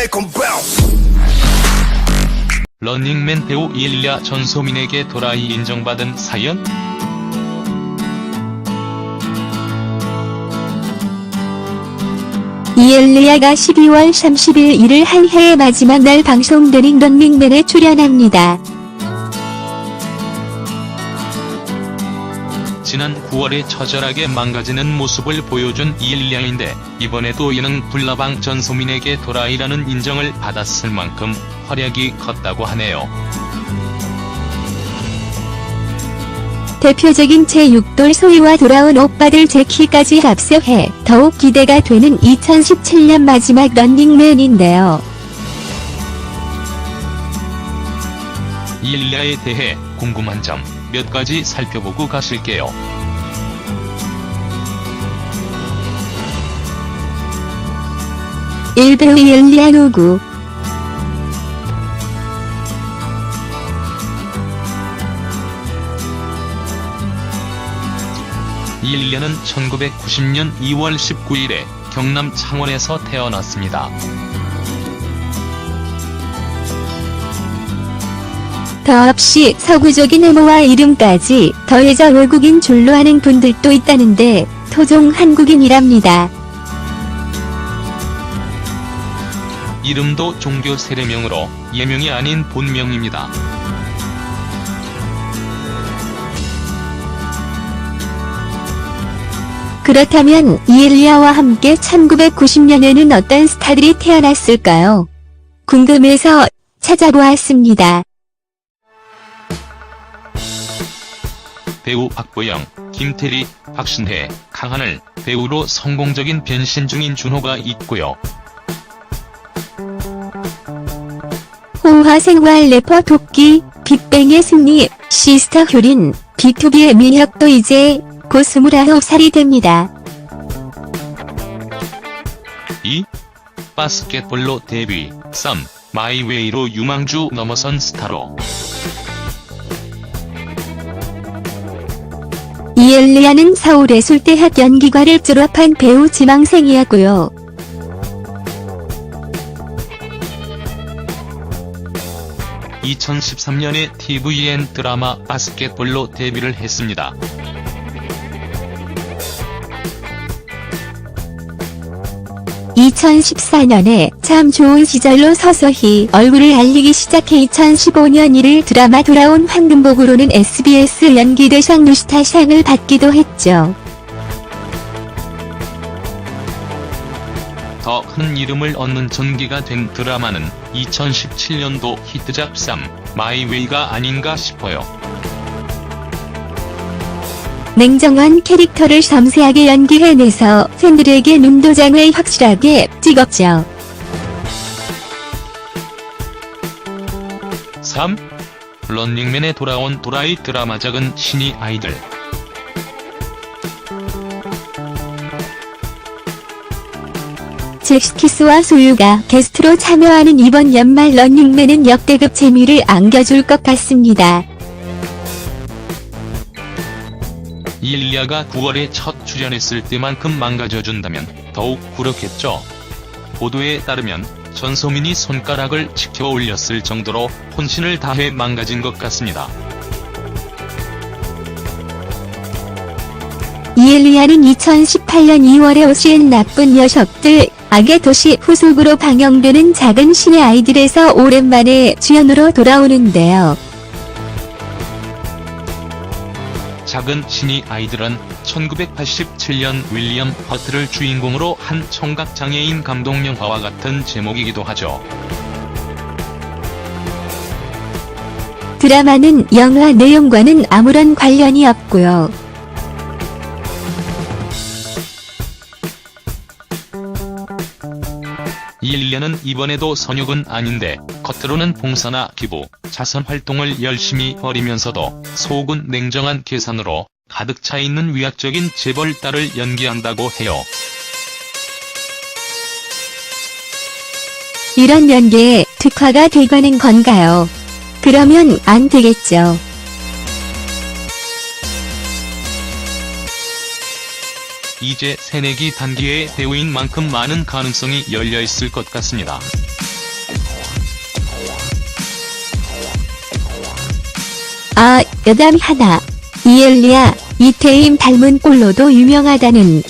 make 'em bounce. 런닝맨 배우 이엘리아 전소민에게 도라이 인정받은 사연? 이엘리아가 12월 30일 일을 한 해의 마지막 날 방송되는 런닝맨에 출연합니다. 지난 9월에 처절하게 망가지는 모습을 보여준 이엘리아인데 이번에도 이는 불나방 전소민에게 도라이라는 인정을 받았을 만큼 활약이 컸다고 하네요. 대표적인 제6돌 소희와 돌아온 오빠들 제키까지 합세해 더욱 기대가 되는 2017년 마지막 런닝맨인데요. 이엘리아에 대해 궁금한 점 몇 가지 살펴보고 가실게요. 일배우 이엘리아 누구 이엘리아는 1990년 2월 19일에 경남 창원에서 태어났습니다. 더없이 서구적인 외모와 이름까지 더해져 외국인 줄로 아는 분들도 있다는데 토종 한국인이랍니다. 이름도 종교 세례명으로 예명이 아닌 본명입니다. 그렇다면 이엘리아와 함께 1990년에는 어떤 스타들이 태어났을까요? 궁금해서 찾아보았습니다. 배우 박보영, 김태리, 박신혜, 강하늘, 배우로 성공적인 변신 중인 준호가 있고요. 호화생활 래퍼 도끼, 빅뱅의 승리, 시스터 효린, B2B의 민혁도 이제 곧 29살이 됩니다. 2. 바스켓볼로 데뷔, 3. 마이웨이로 유망주 넘어선 스타로. 이엘리아는 서울예술대학 연기과를 졸업한 배우 지망생이었고요. 음 2013년에 TVN 드라마 바스켓볼로 데뷔를 했습니다. (2014년에) 참 좋은 시절로 서서히 얼굴을 알리기 시작해 2015년 1일 드라마 돌아온 황금복으로는 SBS 연기대상 누스타상을 받기도 했죠. 더 큰 이름을 얻는 전개가 된 드라마는 2017년도 히트작 3, 마이웨이가 아닌가 싶어요. 냉정한 캐릭터를 섬세하게 연기해내서 팬들에게 눈도장을 확실하게 찍었죠. 3. 런닝맨에 돌아온 도라이 드라마작은 신이 아이들. 잭스키스와 소유가 게스트로 참여하는 이번 연말 런닝맨은 역대급 재미를 안겨줄 것 같습니다. 이엘리아가 9월에 첫 출연했을 때만큼 망가져준다면 더욱 그렇겠죠. 보도에 따르면 전소민이 손가락을 치켜 올렸을 정도로 혼신을 다해 망가진 것 같습니다. 이엘리아는 2018년 2월에 오시엔 나쁜 녀석들, 악의 도시 후속으로 방영되는 작은 신의 아이들에서 오랜만에 주연으로 돌아오는데요. 작은 신이 아이들은 1987년 윌리엄 허트를 주인공으로 한 청각장애인 감동 영화와 같은 제목이기도 하죠. 드라마는 영화 내용과는 아무런 관련이 없고요. 이엘리아는 이번에도 선육은 아닌데 겉으로는 봉사나 기부, 자선 활동을 열심히 벌이면서도 속은 냉정한 계산으로 가득 차 있는 위약적인 재벌 딸을 연기한다고 해요. 이런 연계에 특화가 되가는 건가요? 그러면 안 되겠죠. 이제 새내기 단계의 대우인 만큼 많은 가능성이 열려있을 것 같습니다. 아, 여담 하나. 이엘리아, 이태임 닮은 꼴로도 유명하다는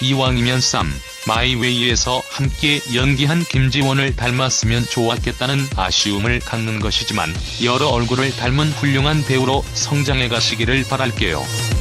이왕이면 쌈. 마이웨이에서 함께 연기한 김지원을 닮았으면 좋았겠다는 아쉬움을 갖는 것이지만 여러 얼굴을 닮은 훌륭한 배우로 성장해 가시기를 바랄게요.